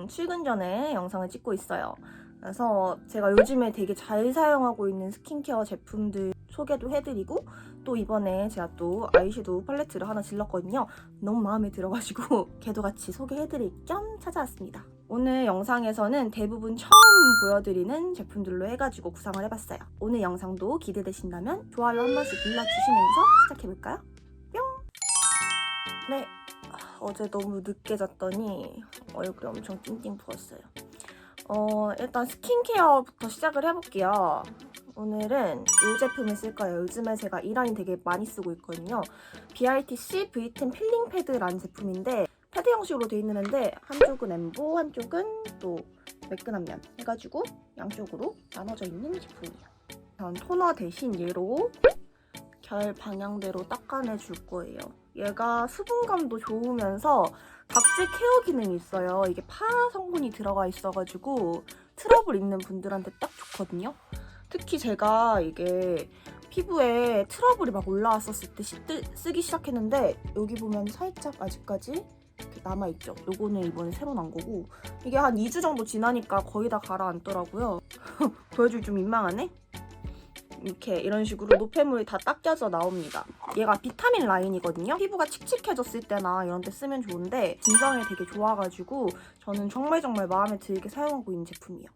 오늘은 출근 전에 영상을 찍고 있어요. 그래서 제가 요즘에 되게 잘 사용하고 있는 스킨케어 제품들 소개도 해드리고 또 이번에 제가 또 아이섀도우 팔레트를 하나 질렀거든요. 너무 마음에 들어가지고 걔도 같이 소개해드릴 겸 찾아왔습니다. 오늘 영상에서는 대부분 처음 보여드리는 제품들로 해가지고 구상을 해봤어요. 오늘 영상도 기대되신다면 좋아요 한 번씩 눌러주시면서 시작해볼까요? 뿅! 네, 아, 어제 너무 늦게 잤더니 얼굴이 엄청 띵띵 부었어요. 어, 일단 스킨케어부터 시작을 해볼게요. 오늘은 이 제품을 쓸 거예요. 요즘에 제가 이 라인 되게 많이 쓰고 있거든요. BRTC V10 필링 패드라는 제품인데 패드 형식으로 되어 있는데 한쪽은 엠보, 한쪽은 또 매끈한 면 해가지고 양쪽으로 나눠져 있는 제품이에요. 전 토너 대신 얘로 결 방향대로 닦아내 줄 거예요. 얘가 수분감도 좋으면서 각질 케어 기능이 있어요. 이게 파 성분이 들어가 있어가지고 트러블 있는 분들한테 딱 좋거든요. 특히 제가 이게 피부에 트러블이 막 올라왔었을 때 시- 쓰기 시작했는데 여기 보면 살짝 아직까지 남아있죠. 요거는 이번에 새로 난 거고 이게 한 2주 정도 지나니까 거의 다 가라앉더라고요. 보여줄 좀 민망하네? 이렇게 이런 식으로 노폐물이 다 닦여져 나옵니다. 얘가 비타민 라인이거든요. 피부가 칙칙해졌을 때나 이런 때 쓰면 좋은데 진정에 되게 좋아가지고 저는 정말 정말 마음에 들게 사용하고 있는 제품이에요.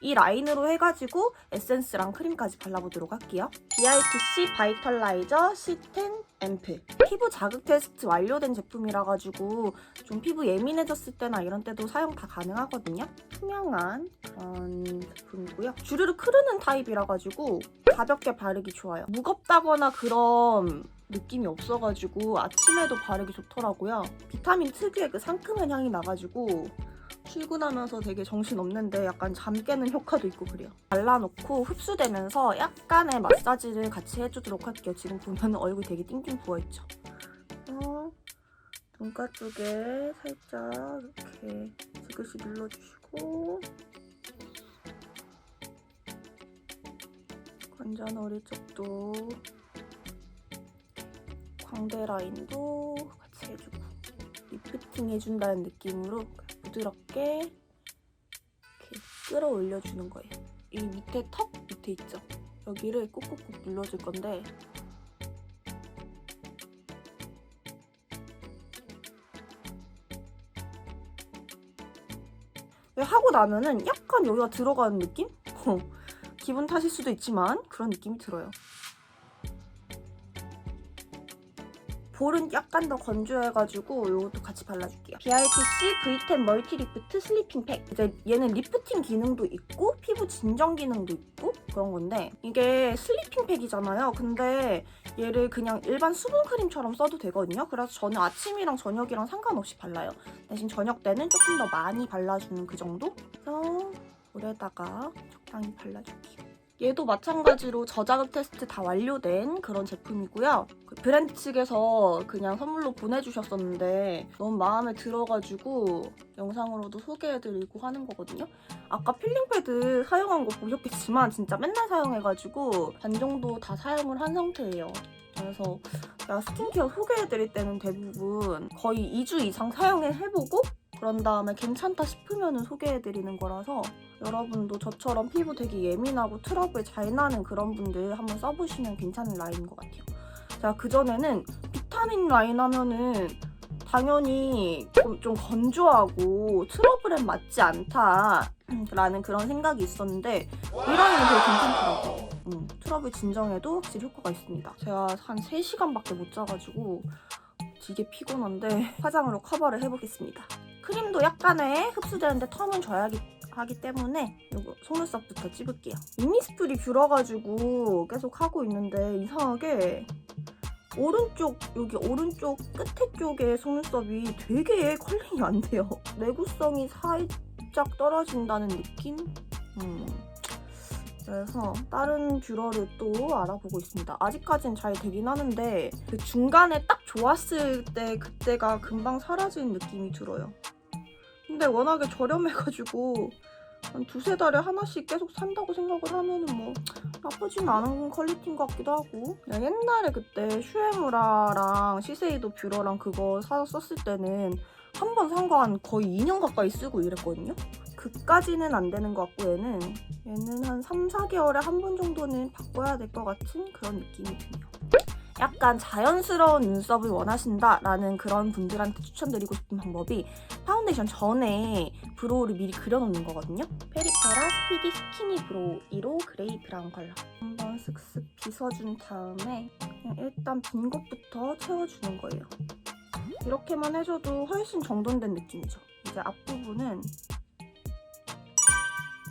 이 라인으로 해가지고 에센스랑 크림까지 발라보도록 할게요. BRTC 바이털라이저 C10 앰플 피부 자극 테스트 완료된 제품이라 가지고 좀 피부 예민해졌을 때나 이런 때도 사용 다 가능하거든요. 투명한 그런 제품이고요. 주르륵 흐르는 타입이라 가지고 가볍게 바르기 좋아요. 무겁다거나 그런 느낌이 없어가지고 아침에도 바르기 좋더라고요. 비타민 특유의 그 상큼한 향이 나가지고 출근하면서 되게 정신 없는데 약간 잠 깨는 효과도 있고 그래요. 발라놓고 흡수되면서 약간의 마사지를 같이 해주도록 할게요. 지금 보면 얼굴 되게 띵띵 부어있죠. 어, 눈가 쪽에 살짝 이렇게 지그시 눌러주시고 관자놀이 쪽도 광대 라인도 같이 해주고 리프팅 해준다는 느낌으로 부드럽게 이렇게 끌어올려주는 거예요. 이 밑에 턱 밑에 있죠? 여기를 꾹꾹꾹 눌러줄 건데 왜 하고 나면은 약간 여기가 들어가는 느낌? 어, 기분 탓일 수도 있지만 그런 느낌이 들어요. 볼은 약간 더 건조해가지고 이것도 같이 발라줄게요. BRTC V10 멀티 리프트 슬리핑 팩. 이제 얘는 리프팅 기능도 있고 피부 진정 기능도 있고 그런 건데 이게 슬리핑 팩이잖아요. 근데 얘를 그냥 일반 수분 크림처럼 써도 되거든요. 그래서 저는 아침이랑 저녁이랑 상관없이 발라요. 대신 저녁 때는 조금 더 많이 발라주는 그 정도? 그래서 볼에다가 적당히 발라줄게요. 얘도 마찬가지로 저자극 테스트 다 완료된 그런 제품이고요. 그 브랜드 측에서 그냥 선물로 보내주셨었는데 너무 마음에 들어가지고 영상으로도 소개해드리고 하는 거거든요. 아까 필링 패드 사용한 거 보셨겠지만 진짜 맨날 사용해가지고 반 정도 다 사용을 한 상태예요. 그래서 제가 스킨케어 소개해드릴 때는 대부분 거의 2주 이상 사용해보고 그런 다음에 괜찮다 싶으면 소개해드리는 거라서 여러분도 저처럼 피부 되게 예민하고 트러블 잘 나는 그런 분들 한번 써보시면 괜찮은 라인인 것 같아요. 제가 그전에는 비타민 라인 하면은 당연히 좀, 좀 건조하고 트러블에 맞지 않다라는 그런 생각이 있었는데 이 라인은 되게 괜찮더라고요. 음, 트러블 진정에도 확실히 효과가 있습니다. 제가 한 3시간밖에 못 자가지고 되게 피곤한데 화장으로 커버를 해보겠습니다. 크림도 약간의 흡수되는데 텀은 줘야기 하기 때문에 이거 속눈썹부터 찝을게요. 이니스프리 뷰러가지고 계속 하고 있는데 이상하게 오른쪽 여기 오른쪽 끝에 쪽에 속눈썹이 되게 컬링이 안 돼요. 내구성이 살짝 떨어진다는 느낌? 음. 그래서 다른 뷰러를 또 알아보고 있습니다. 아직까진 잘 되긴 하는데 그 중간에 딱 좋았을 때 그때가 금방 사라지는 느낌이 들어요. 근데 워낙에 저렴해가지고 한 두세 달에 하나씩 계속 산다고 생각을 하면은 뭐 나쁘진 않은 퀄리티인 것 같기도 하고 그냥 옛날에 그때 슈에무라랑 시세이도 뷰러랑 그거 썼을 때는 한 번 산 거 한 거의 2년 가까이 쓰고 이랬거든요. 그까지는 안 되는 것 같고 얘는 얘는 한 3, 4개월에 한 번 정도는 바꿔야 될 것 같은 그런 느낌이 드네요. 약간 자연스러운 눈썹을 원하신다라는 그런 분들한테 추천드리고 싶은 방법이 파운데이션 전에 브로우를 미리 그려놓는 거거든요. 페리페라 스피디 스키니 브로우 2로 그레이 브라운 컬러. 한번 쓱쓱 빗어준 다음에 일단 빈 곳부터 채워주는 거예요. 이렇게만 해줘도 훨씬 정돈된 느낌이죠. 이제 앞부분은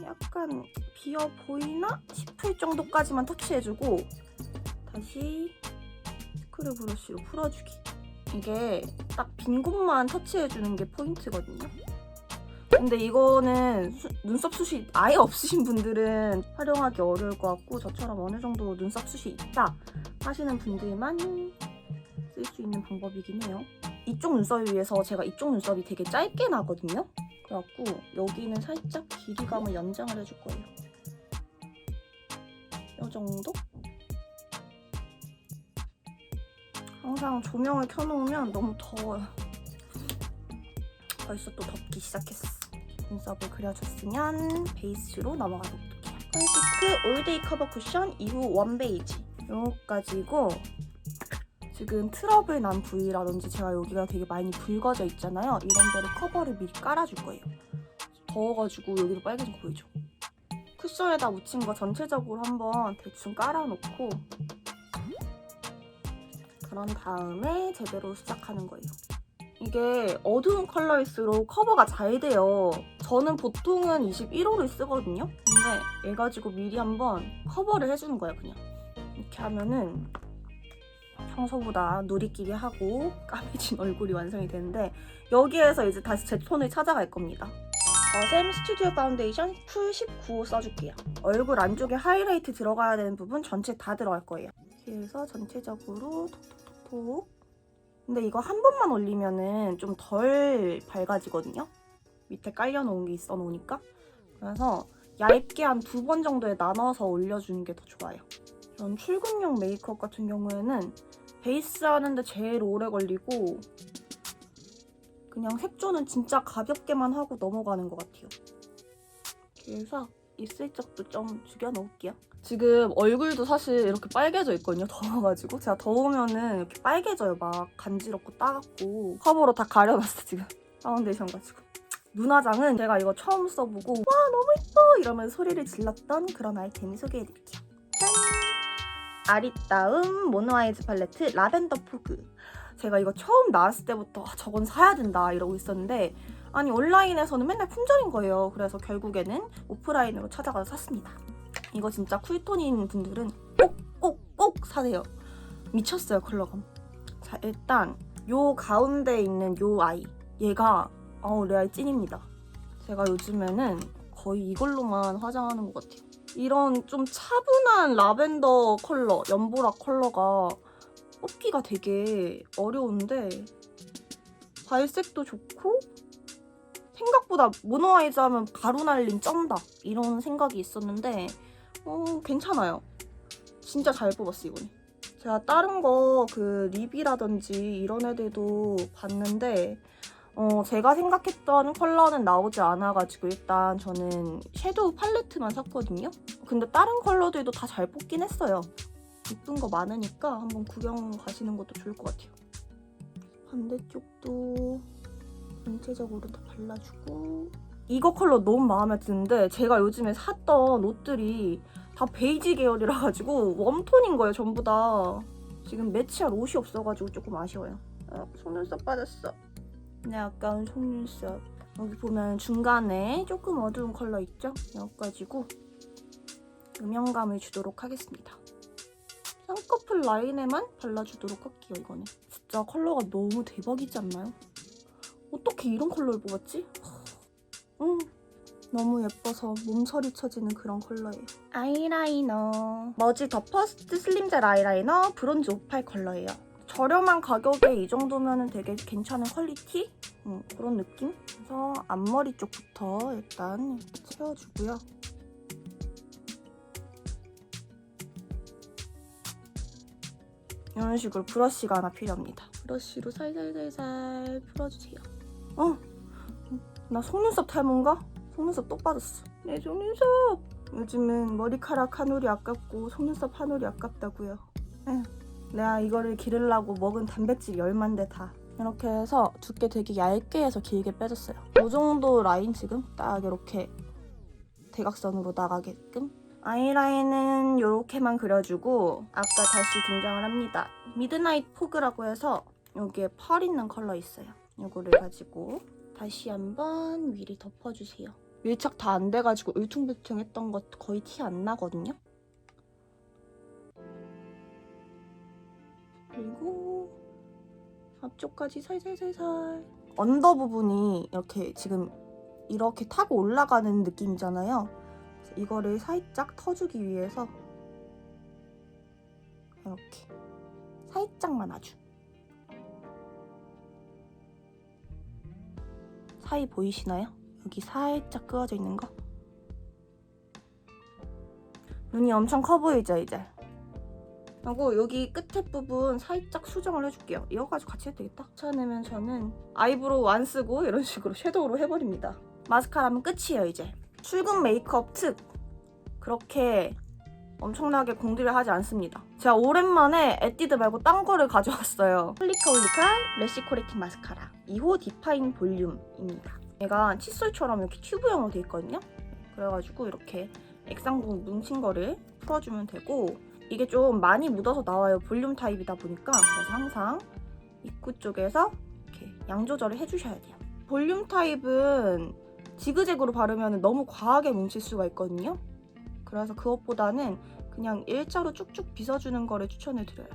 약간 비어 보이나 싶을 정도까지만 터치해주고 다시 스크류 브러쉬로 풀어주기. 이게 딱 빈 곳만 터치해주는 게 포인트거든요. 근데 이거는 수- 눈썹 숱이 아예 없으신 분들은 활용하기 어려울 것 같고 저처럼 어느 정도 눈썹 숱이 있다 하시는 분들만 쓸 수 있는 방법이긴 해요. 이쪽 눈썹을 위해서 제가 이쪽 눈썹이 되게 짧게 나거든요. 그래갖고 여기는 살짝 길이감을 연장을 해줄 거예요. 이 정도? 항상 조명을 켜놓으면 너무 더워요. 벌써 또 덥기 시작했어. 눈썹을 그려줬으면 베이스로 넘어가 볼게요. 컨시크 올데이 커버 쿠션 이후 원 베이지. 요거까지고 지금 트러블 난 부위라든지 제가 여기가 되게 많이 붉어져 있잖아요. 이런 데를 커버를 미리 깔아줄 거예요. 더워가지고 여기도 빨개진 거 보이죠? 쿠션에다 묻힌 거 전체적으로 한번 대충 깔아놓고 그런 다음에 제대로 시작하는 거예요. 이게 어두운 컬러일수록 커버가 잘 돼요. 저는 보통은 21호를 쓰거든요. 근데 얘 가지고 미리 한번 커버를 해주는 거예요, 그냥. 이렇게 하면은 평소보다 누리끼리 하고 까매진 얼굴이 완성이 되는데 여기에서 이제 다시 제 톤을 찾아갈 겁니다. 더샘 스튜디오 파운데이션 쿨 19호 써줄게요. 얼굴 안쪽에 하이라이트 들어가야 되는 부분 전체 다 들어갈 거예요. 해서 전체적으로 톡톡 톡톡 근데 이거 한 번만 올리면은 좀 덜 밝아지거든요. 밑에 깔려놓은 게 있어 놓으니까. 그래서 얇게 한 두 번 정도에 나눠서 올려주는 게 더 좋아요. 이런 출근용 메이크업 같은 경우에는 베이스 하는데 제일 오래 걸리고 그냥 색조는 진짜 가볍게만 하고 넘어가는 것 같아요. 그래서 있을 적도 좀 죽여놓을게요. 지금 얼굴도 사실 이렇게 빨개져 있거든요. 더워가지고 제가 더우면은 이렇게 빨개져요. 막 간지럽고 따갑고 커버로 다 가려놨어 지금 파운데이션 가지고. 눈화장은 제가 이거 처음 써보고 와 너무 이뻐 이러면서 소리를 질렀던 그런 아이템을 소개해드릴게요. 짠! 아리따움 모노아이즈 팔레트 라벤더 포그. 제가 이거 처음 나왔을 때부터 아, 저건 사야 된다 이러고 있었는데 아니 온라인에서는 맨날 품절인 거예요. 그래서 결국에는 오프라인으로 찾아가서 샀습니다. 이거 진짜 쿨톤인 분들은 꼭 꼭 꼭 사세요. 미쳤어요 컬러감. 자 일단 요 가운데 있는 요 아이 얘가 어우 레알 찐입니다. 제가 요즘에는 거의 이걸로만 화장하는 것 같아요. 이런 좀 차분한 라벤더 컬러, 연보라 컬러가 뽑기가 되게 어려운데 발색도 좋고 생각보다 모노아이즈 하면 가루 날림 쩐다 이런 생각이 있었는데 어, 괜찮아요. 진짜 잘 뽑았어 이번에. 제가 다른 거 그 립이라든지 이런 애들도 봤는데 어, 제가 생각했던 컬러는 나오지 않아가지고 일단 저는 섀도우 팔레트만 샀거든요. 근데 다른 컬러들도 다 잘 뽑긴 했어요. 이쁜 거 많으니까 한번 구경 가시는 것도 좋을 것 같아요. 반대쪽도 전체적으로 다 발라주고. 이거 컬러 너무 마음에 드는데 제가 요즘에 샀던 옷들이 다 베이지 계열이라 가지고 웜톤인 거예요 전부 다. 지금 매치할 옷이 없어가지고 조금 아쉬워요. 아, 속눈썹 빠졌어. 네 아까운 속눈썹. 여기 보면 중간에 조금 어두운 컬러 있죠? 가지고 음영감을 주도록 하겠습니다. 쌍꺼풀 라인에만 발라주도록 할게요 이거는. 진짜 컬러가 너무 대박이지 않나요? 어떻게 이런 컬러를 뽑았지? 음, 너무 예뻐서 몸서리 쳐지는 그런 컬러예요. 아이라이너. 머지 더 퍼스트 슬림젤 아이라이너 브론즈 58 컬러예요. 저렴한 가격에 이 정도면 되게 괜찮은 퀄리티? 음, 그런 느낌? 그래서 앞머리 쪽부터 일단 채워주고요. 이런 식으로 브러쉬가 하나 필요합니다. 브러쉬로 살살살살 풀어주세요. 어? 나 속눈썹 탈모인가? 속눈썹 또 빠졌어. 내 속눈썹. 요즘은 머리카락 한 올이 아깝고 속눈썹 한 올이 아깝다고요. 에휴, 내가 이거를 기르려고 먹은 단백질 열만데 다. 이렇게 해서 두께 되게 얇게 해서 길게 빼줬어요. 이 정도 라인 지금 딱 이렇게 대각선으로 나가게끔. 아이라인은 이렇게만 그려주고 아까 다시 등장을 합니다. 미드나잇 포그라고 해서 여기에 펄 있는 컬러 있어요. 이거를 가지고 다시 한번 위를 덮어주세요. 밀착 다 안 돼가지고 울퉁불퉁했던 것 거의 티 안 나거든요. 그리고 앞쪽까지 살살살살 언더 부분이 이렇게 지금 이렇게 타고 올라가는 느낌이잖아요. 이거를 살짝 터주기 위해서 이렇게 살짝만 아주 사이 보이시나요? 여기 살짝 끄어져 있는 거? 눈이 엄청 커 보이죠 이제? 그리고 여기 끝에 부분 살짝 수정을 해줄게요. 이거 가지고 같이 해도 되겠다. 쳐내면 저는 아이브로우 안 쓰고 이런 식으로 섀도우로 해버립니다. 마스카라면 끝이에요 이제. 출근 메이크업 특. 그렇게 엄청나게 공들여 하지 않습니다. 제가 오랜만에 에뛰드 말고 딴 거를 가져왔어요. 홀리카 홀리카 래쉬 코렉팅 마스카라 2호 디파인 볼륨입니다. 얘가 칫솔처럼 이렇게 튜브형으로 돼 있거든요. 그래가지고 이렇게 액상공 뭉친 거를 풀어주면 되고 이게 좀 많이 묻어서 나와요 볼륨 타입이다 보니까. 그래서 항상 입구 쪽에서 이렇게 양 조절을 해주셔야 돼요. 볼륨 타입은 지그재그로 바르면 너무 과하게 뭉칠 수가 있거든요. 그래서 그것보다는 그냥 일자로 쭉쭉 빗어주는 거를 추천해 드려요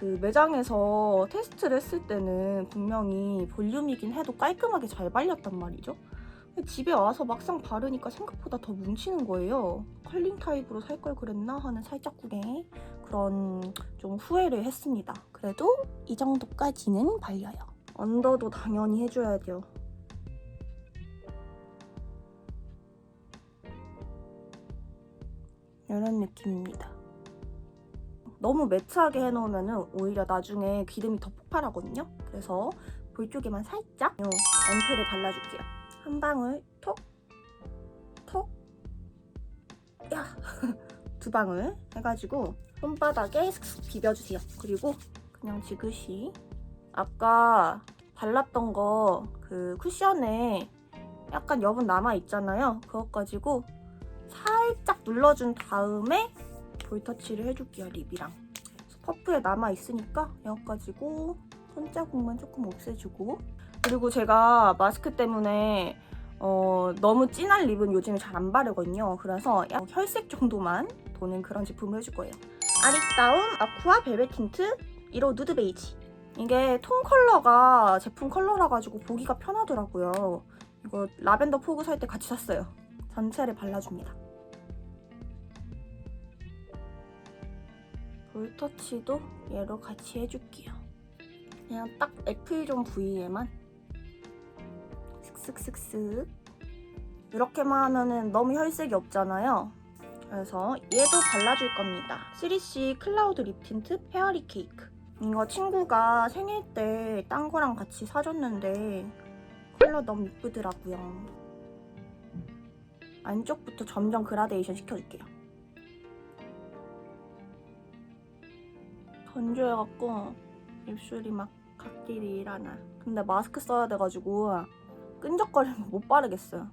그 매장에서 테스트를 했을 때는 분명히 볼륨이긴 해도 깔끔하게 잘 발렸단 말이죠 집에 와서 막상 바르니까 생각보다 더 뭉치는 거예요. 컬링 타입으로 살 걸 그랬나 하는 살짝구의 그런 좀 후회를 했습니다. 그래도 이 정도까지는 발려요. 언더도 당연히 해줘야 돼요. 이런 느낌입니다. 너무 매트하게 해놓으면 오히려 나중에 기름이 더 폭발하거든요. 그래서 볼 쪽에만 살짝 요 앰플을 발라줄게요. 한 방울 톡, 톡, 야, 두 방울 해가지고 손바닥에 슥슥 비벼주세요. 그리고 그냥 지그시 아까 발랐던 거 그 쿠션에 약간 여분 남아 있잖아요. 그것 가지고 살짝 눌러준 다음에 볼터치를 해줄게요. 립이랑 퍼프에 남아 있으니까 이거 가지고 손자국만 조금 없애주고 그리고 제가 마스크 때문에 어, 너무 진한 립은 요즘에 잘 안 바르거든요. 그래서 약 혈색 정도만 도는 그런 제품을 해줄 거예요. 아리따움 아쿠아 벨벳 틴트 1호 누드 베이지. 이게 톤 컬러가 제품 컬러라 가지고 보기가 편하더라고요. 이거 라벤더 포그 살 때 같이 샀어요. 전체를 발라줍니다. 볼터치도 얘로 같이 해줄게요. 그냥 딱 애플존 부위에만 슥슥슥슥 이렇게만 하면은 너무 혈색이 없잖아요. 그래서 얘도 발라줄 겁니다. 3C 클라우드 립 틴트 페어리 케이크. 이거 친구가 생일 때 딴 거랑 같이 사줬는데 컬러 너무 이쁘더라고요. 안쪽부터 점점 그라데이션 시켜줄게요. 건조해갖고 입술이 막 각질이 일어나. 근데 마스크 써야 돼가지고 끈적거리면 못 바르겠어요.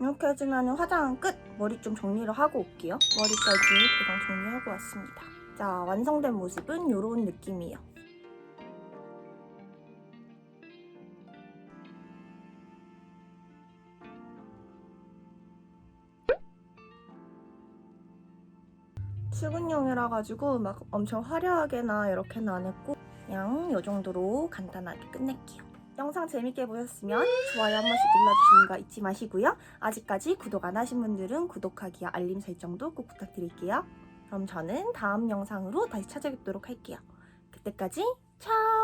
이렇게 해주면 화장은 끝! 머리 좀 정리를 하고 올게요. 머리까지 대강 정리하고 왔습니다. 자, 완성된 모습은 이런 느낌이에요. 출근용이라 가지고 막 엄청 화려하게나 이렇게는 안 했고 그냥 이 정도로 간단하게 끝낼게요. 영상 재밌게 보셨으면 좋아요 한 번씩 눌러주시는 거 잊지 마시고요. 아직까지 구독 안 하신 분들은 구독하기와 알림 설정도 꼭 부탁드릴게요. 그럼 저는 다음 영상으로 다시 찾아뵙도록 할게요. 그때까지 차오!